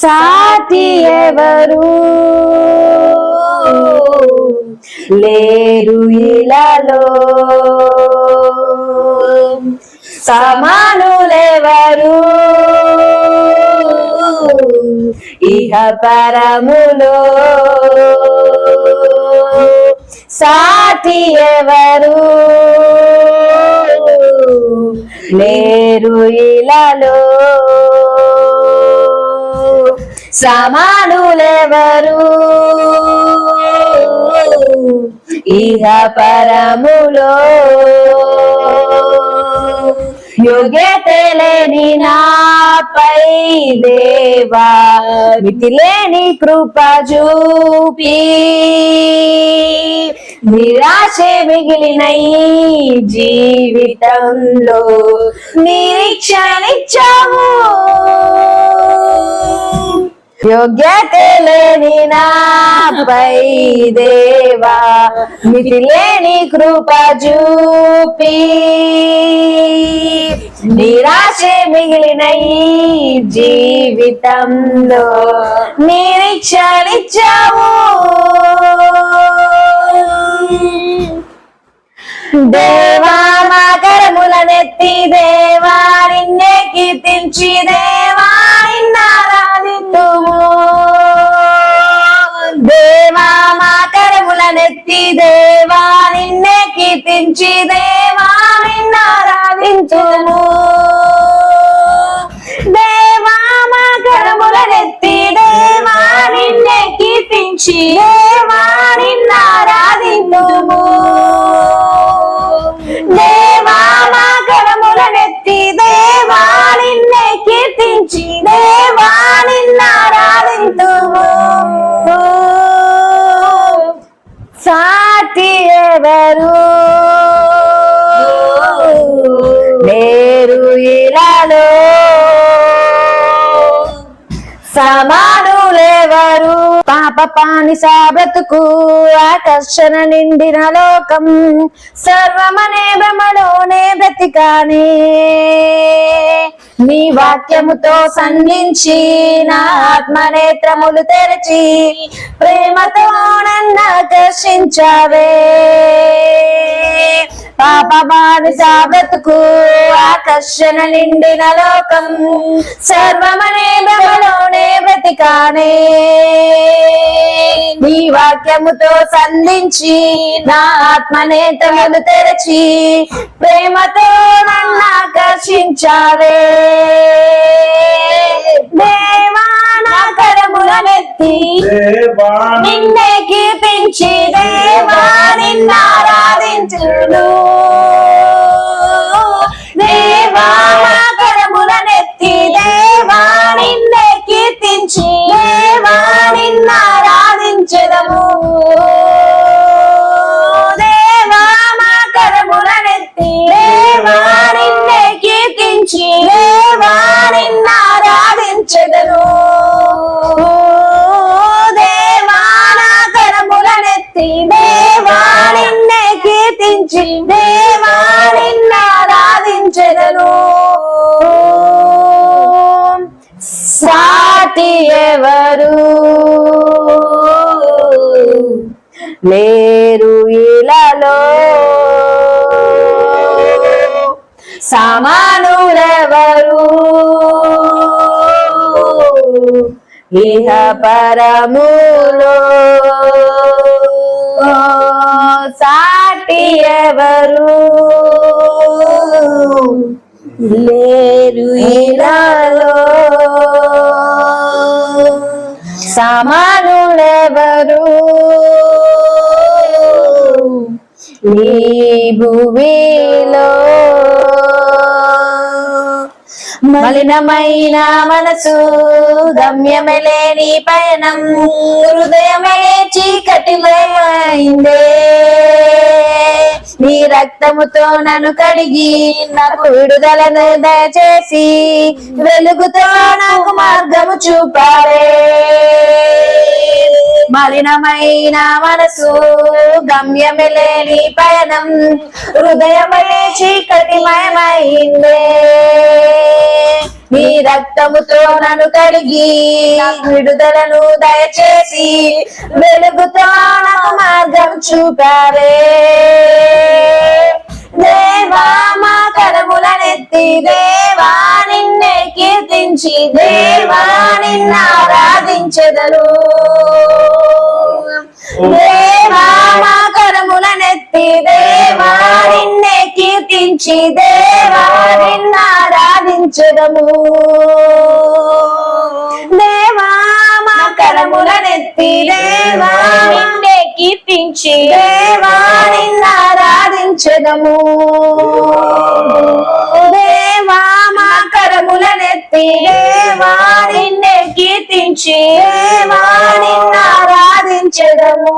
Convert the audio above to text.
సాటి ఎవరు? లేరు ఇలాలో సమానులెవరు? ఇహ పరములో. సాటి ఎవరు? లేరు ఇలాలో సమానులెవరు? ఇహ పరములో యోగ్యతలేని నాపై దేవా మితిలేని కృప చూపి. నిరాశ మిగిలిన ఈ జీవితంలో నిరీక్షణిచ్చాము యోగ్యత లేని నాపై దేవా మితి లేని కృప చూపి. నిరాశ మిగిలిన ఈ జీవితంలో నిరీక్షణిచ్చావు దేవా మా కరములనెత్తి దేవా నిన్నే కీర్తించి దేవా. నిన్నే కీర్తించి దేవా నిన్నారాధించుము దేవా మా కరములనెత్తి దేవా నిన్నే కీర్తించి దేవా నిన్నారాధించుము దేవా మా కరములనెత్తి దేవా నిన్నే కీర్తించి దేవా నిన్నారాధించుము సాటి ఎవరు లేరు ఇలాలో లేవారు పాప పాని సాబ్రతుకు ఆకర్షణ నిండిన లోకం సర్వమనే భ్రమలోనే బ్రతికానే. నీ వాక్యముతో సంధించి నా ఆత్మనేత్రములు తెరచి ప్రేమతో నన్ను ఆకర్షించావే. పాప బానిస బ్రతుకు ఆకర్షణ నిండిన లోకం సర్వమనే భ్రమలో బ్రతికానే నీ వాక్యముతో సంధించి నా ఆత్మనేతములు తెరచి ప్రేమతో నన్ను ఆకర్షించావే. దేవా నా కరములనెత్తి దేవా నిన్నే కీర్తించి దేవా నిన్నారాధించును నిన్నారాధించెదను దేవా దేవా నిన్నే కీర్తించి దేవా నిన్నారాధించెదను సాటి ఎవరు? లేరు ఇలాలో. సమానులెవరు? ఇహ పరములో సాటి ఎవరు? లేరు ఇలాలో. సమానులెవరు? ఈ భూమిలో మలినమైన మనసు గమ్యమలేని పయనం హృదయమే చీకటిమయమైందే నీ రక్తముతో నన్ను కడిగి నాకు విడుదలను దయచేసి వెలుగుతో నాకు మార్గము చూపారే మలినమైన మనసు గమ్యమిలేని పయనం హృదయమనే చీకటిమయమైందే. రక్తముతో నన్ను కడిగి విడుదలను దయచేసి వెలుగుతో నాకు మార్గం చూపారే. దేవా మా కరములనెత్తి దేవా నిన్నే కీర్తించి దేవా నిన్న దేవా మా కరములనెత్తి దేవా నిన్నే కీర్తించి దేవా ఆరాధించెదము దేవా మా కరములనెత్తి దేవా నిన్నే కీర్తించి దేవా నిన్న ఆరాధించెదము. దేవా మా కరములనెత్తి దేవా నిన్నే కీర్తించి దేవా. నిన్న ఆరాధించెదము.